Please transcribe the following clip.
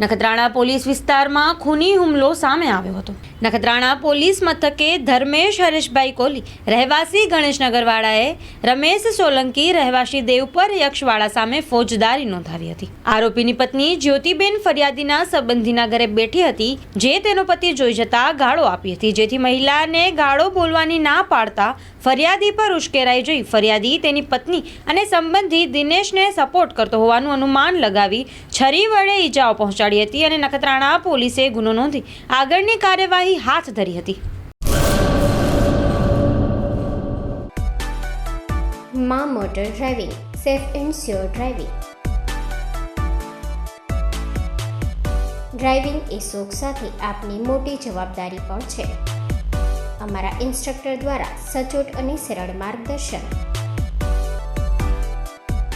Nakhatrana police વિસ્તારમાં ખૂની હુમલો સામે આવ્યો હતો. નખત્રાણા પોલીસ મથકે ધર્મેશ હરેશભાઈ કોહલી રહેવાસી ગણેશનગરવાળાએ રમેશ સોલંકી, રહેવાસી દેવપર યક્ષવાળા સામે ફોજદારી નોંધાવી હતી. આરોપીની પત્ની જ્યોતિબેન ફરિયાદીના સંબંધીના ઘરે બેઠી હતી, જે તેનો પતિ જોઈ જતા ગાળો આપી હતી, જેથી મહિલાને ગાળો બોલવાની ના પાડતા ફરિયાદી પર ઉશ્કેરાઈ જઈ ફરિયાદી તેની પત્ની અને સંબંધી દિનેશને સપોર્ટ કરતો હોવાનું અનુમાન લગાવી છરી વડે ઈજાઓ પહોંચાડી હતી અને નખત્રાણા પોલીસે ગુનો નોંધી આગળની કાર્યવાહી હાથ ધરી હતી. મા motor driving, safe and sure driving. Driving એ શોખ સાથે આપની મોટી જવાબદારી પણ છે. અમારા ઇન્સ્ટ્રક્ટર દ્વારા સચોટ અને સરળ માર્ગદર્શન.